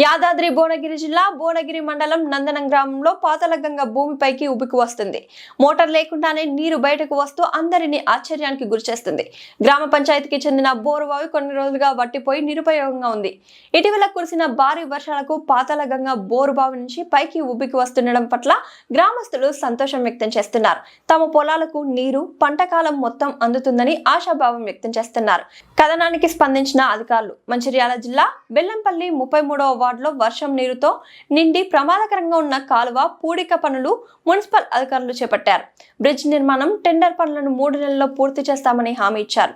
యాదాద్రి భువనగిరి జిల్లా భువనగిరి మండలం నందనం గ్రామంలో పాతలగంగ భూమిపైకి ఉబికి వస్తుంది. మోటార్ లేకుండానే నీరు బయటకు వస్తూ అందరినీ ఆశ్చర్యానికి గురిచేస్తుంది గ్రామ పంచాయతీకి చెందిన బోరువావి కొన్ని రోజులుగా వట్టిపోయి నిరుపయోగంగా ఉంది. ఇటీవల కురిసిన భారీ వర్షాలకు పాతలగంగ బోరుబావి నుంచి పైకి ఉబికి వస్తుండడం పట్ల గ్రామస్తులు సంతోషం వ్యక్తం చేస్తున్నారు. తమ పొలాలకు నీరు పంట కాలం మొత్తం అందుతుందని ఆశాభావం వ్యక్తం చేస్తున్నారు. కథనానికి స్పందించిన అధికారులు మంచిర్యాల జిల్లా బెల్లంపల్లి ముప్పై మూడవ వార్డులో వర్షం నీరుతో నిండి ప్రమాదకరంగా ఉన్న కాలువ పూడిక పనులు మున్సిపల్ అధికారులు చేపట్టారు. బ్రిడ్జ్ నిర్మాణం టెండర్ పనులను మూడు నెలల్లో పూర్తి చేస్తామని హామీ ఇచ్చారు.